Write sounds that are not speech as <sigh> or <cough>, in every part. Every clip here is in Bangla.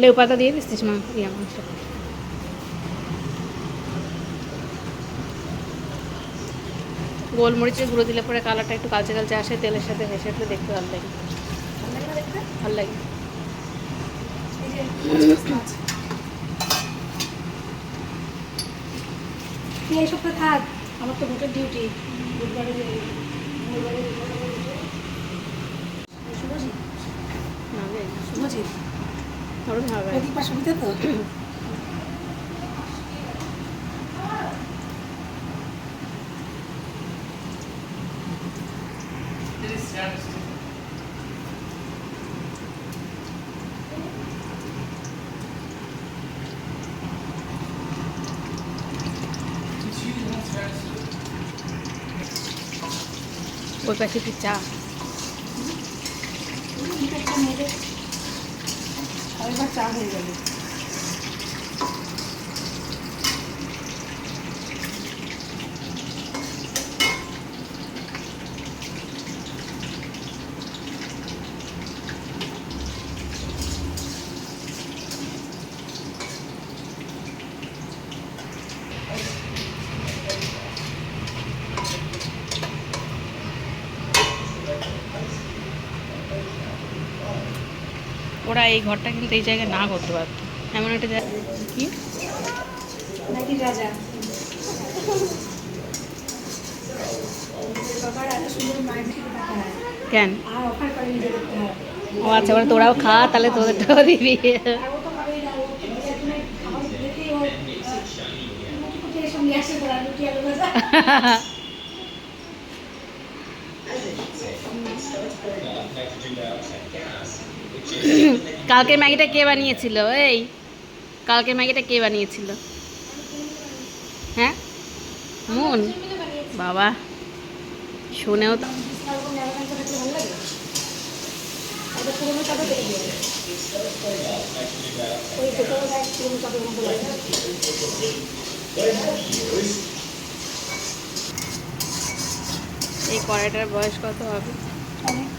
লেউ পাতা দিয়ে দিচ্ছিস মা? ইয়া মাংস। গোলমরিচের গুঁড়ো দিলে পরে কালারটা একটু কালচে কালচে আসে তেলের সাথে ভেসে উঠলে দেখতে ভালো লাগে। ভালো লাগে? এই সপ্তাহে থাক আমার তো ভোটের ডিউটি বুধবারে বুধবারে শুভজিৎ। না রে, শুভজিৎ ওরম হবে প্রদীপ আর সুবিধা তো? ওই পাশে কি চা। আরেকবার চা হয়ে যাবে ওরা এই ঘরটা কিন্তু এই জায়গায় না করতে পারতো এমন একটা জায়গা কি? নাকি রাজা? কেন? ও আচ্ছা এবার তোরাও খা তাহলে তোদেরটাও দিবি আর ও <laughs> কালকের ম্যাগিটা কে বানিয়েছিল? এই, কালকের ম্যাগিটা কে বানিয়েছিল? হ্যাঁ? মন? বাবা, শুনেও তো এই কড়াইটার বয়স কত হবে? অনেক।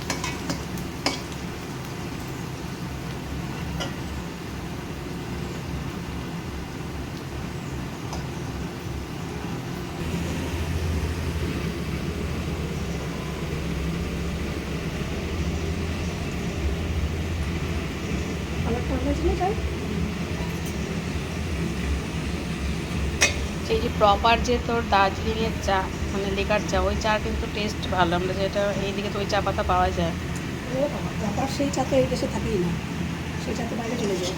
যে প্রপার যে তোর দার্জিলিংয়ের চা মানে লেকার চা ওই চা কিন্তু টেস্ট ভালো। আমরা যেটা এইদিকে তো ওই চা পাতা পাওয়া যায়। ও সেই চা তো এই দেশে থাকেই না। সেই চা তো বাইরে চলে যায়।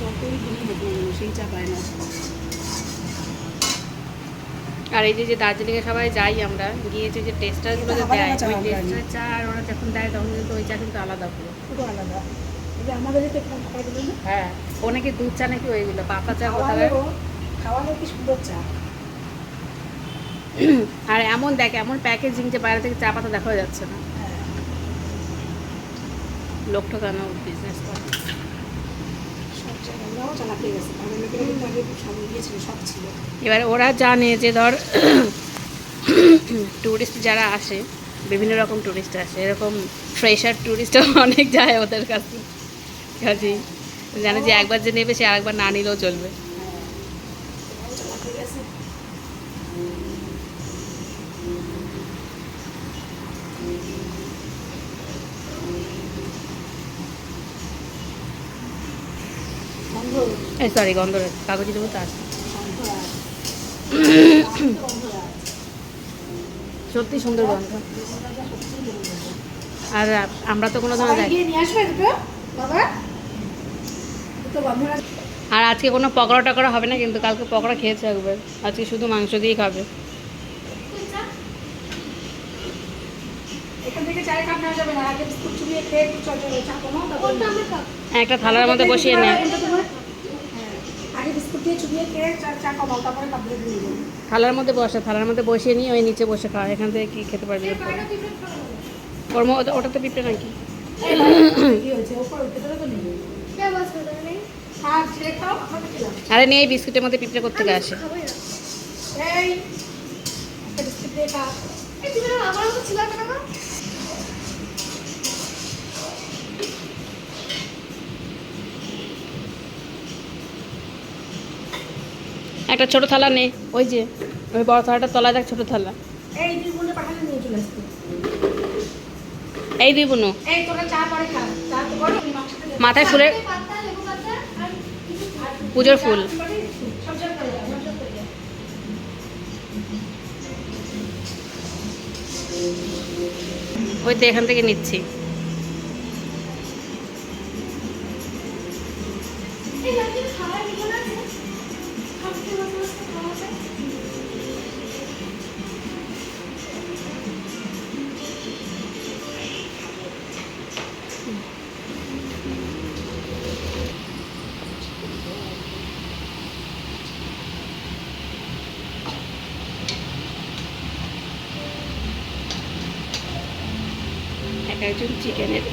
যতই দিনই হোক না সেই চা পায় না। আর এই যে যে দার্জিলিংয়ে সবাই যাই আমরা গিয়ে যে যে টেস্টারগুলো দেয় ওই টেস্টার চা আর ওরা যখন দেয় তখন কিন্তু ওই চা কিন্তু আলাদা পুরো পুরো আলাদা। হ্যাঁ ও নাকি দুধ চা নাকি ওইগুলো পাতা চা কি সুন্দর চা। <clears throat> আর এমন দেখ এমন প্যাকেজিং যে বাইরে থেকে চা পাতা দেখা যাচ্ছে না। হ্যাঁ। লোক ঠকানো বিজনেস করে। এবার ওরা জানে যে ধর <clears throat> ট্যুরিস্ট যারা আসে বিভিন্ন রকম ট্যুরিস্ট আসে এরকম ফ্রেশার ট্যুরিস্টও অনেক যায় ওদের কাছে। কাজেই। জানে যে একবার যে নেবে সে আরেকবার না নিলেও চলবে। সরি গন্ধ কাগজি দেবো তো আসে গন্ধ আর গন্ধ আর সত্যি সুন্দর গন্ধ। আর আমরা তো কোনো ধরনের যাই গিয়ে নিয়ে আসবে দুটো বাবা দুটো গন্ধ আর আজকে কোনো পকোড়া টকোড়া হবে না কিন্তু কালকে পকোড়া খেয়েছে একবার। আজকে শুধু মাংস দিয়েই খাবে। এখান থেকে চায়ের কাপ নেওয়া যাবে না আগে বিস্কুট চুবিয়ে খেয়ে একটু থালার মধ্যে বসিয়ে নে। হ্যাঁ, আগে বিস্কুট দিয়ে চুবিয়ে খেয়ে চা চা কমাও তারপরে কাপ দিয়ে দিয়ে দেবো। থালার মধ্যে বসে থালার মধ্যে বসিয়ে নিয়ে ওই নিচে বসে খাওয়া এখান থেকে কি খেতে পারবি? ওর মো- ওটা- ওটা তো পিঁপড়ে নাকি আরে নিয়ে এই বিস্কুটের মধ্যে পিঁপড়ে করতে আসে? একটা ছোট থালা নে। ওই যে ওই বড় থালাটা তলায় দেখ ছোট থালা। এই দুই বোনে বোনো মাথায় ফুলের পুজোর ফুল। ওই তো এখান থেকে নিচ্ছি এই একজন চিকেনের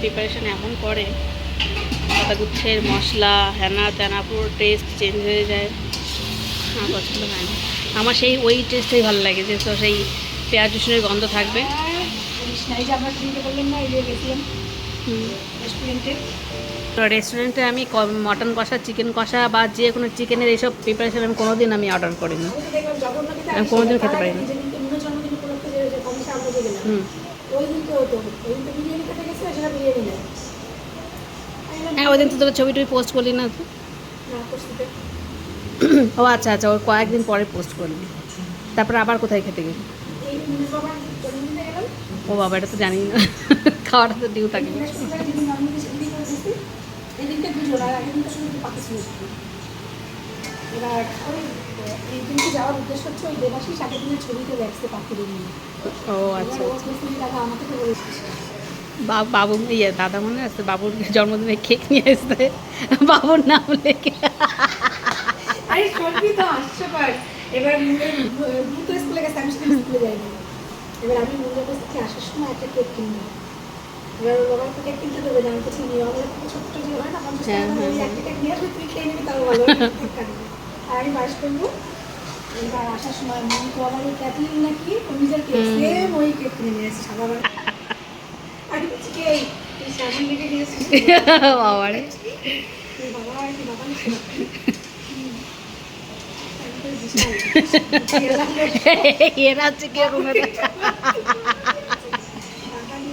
প্রিপারেশান এমন করে পাতা গুচ্ছের মশলা হ্যানা ত্যানা পুরো টেস্ট চেঞ্জ হয়ে যায়। আমার পছন্দ হয় না। আমার সেই ওই টেস্টটাই ভালো লাগে যে তো সেই পেঁয়াজ রসুনের গন্ধ থাকবে। না, না, তো রেস্টুরেন্টে আমি মটন কষা চিকেন কষা বা যে কোনো চিকেনের এইসব প্রিপারেশন আমি অর্ডার করিনি আমি তো দেখলাম জগন্নাথে আমি কোনোদিন খেতে পারি না। যেদিনকে ওই দিনকে হতো, বিরিয়ানি খেতে গেছে, সেটা বিরিয়ানি নেয়। হ্যাঁ ওই দিন তো তোর ছবি টবি পোস্ট করলি না? ও আচ্ছা আচ্ছা ওর কয়েকদিন পরে পোস্ট করলি। তারপর আবার কোথায় খেতে গেলি? ও বাবা এটা তো জানি না। খাওয়াটা তো ডিউ থাকে। এবার ওই এই দিনকে যাওয়ার উদ্দেশ্য হচ্ছে ওই দেবাশিস আগের দিনের ছবিতে দেখছে পাখির নিয়ে ও আচ্ছা আচ্ছা। বাবু ইয়ে দাদা মনে আছে? বাবুর জন্মদিনে কেক নিয়ে আসতে বাবুর নাম লেখে। আরে সত্যি তো হাস্যকর। এবার ভূত স্কুলে গেছে আমি সেদিন স্কুলে যাইনি। এবার আমি মনে করছি আসার সময় একটা কেক কিনবো। এবার ওর বাবা তো কেক কিনতে দেবে না আমি তো চিনি আমার ছোট্ট যে হয় না পঞ্চাশ হ্যাঁ, টাকা হ্যাঁ, একটা কেক নিয়ে আসবে তুই খেয়ে নিবি তাও ভালো আর আমি বাস করব। এবার আসার সময় মন তো আবার ওই ক্যাথলিন নাকি ও নিজের কেক সেম ওই কেক কিনে নিয়ে এসেছে সাদা রঙের। আমি বলছি কি? তুই সামনে লেগে বাবা আর কি <laughs> বাবা <laughs> এরা চিকে রুমে <laughs> টাকা নিয়ে এসে বাবা কেক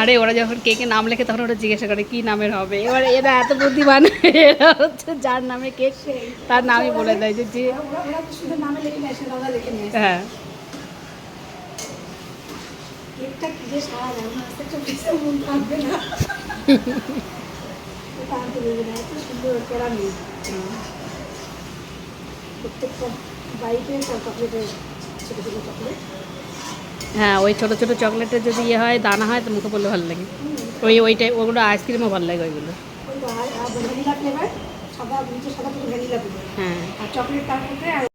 আরে ওরা যখন কেকে নাম লেখে তখন ওরা জিজ্ঞাসা করে, কি নামের হবে? এবার এরা এত বুদ্ধিমান, এরা হচ্ছে যার নামে কেক তার নামই বলে দেয় যে হ্যাঁ। কি যে নেই প্রত্যেকটা ছোটো ছোটো চকলেট। হ্যাঁ ওই ছোটো ছোটো চকলেটের যদি ইয়ে হয় দানা হয় তো মুখে বললে ভালো লাগে। ওই ওইটাই ওগুলো আইসক্রিমও ভালো লাগে ওইগুলো। হ্যাঁ।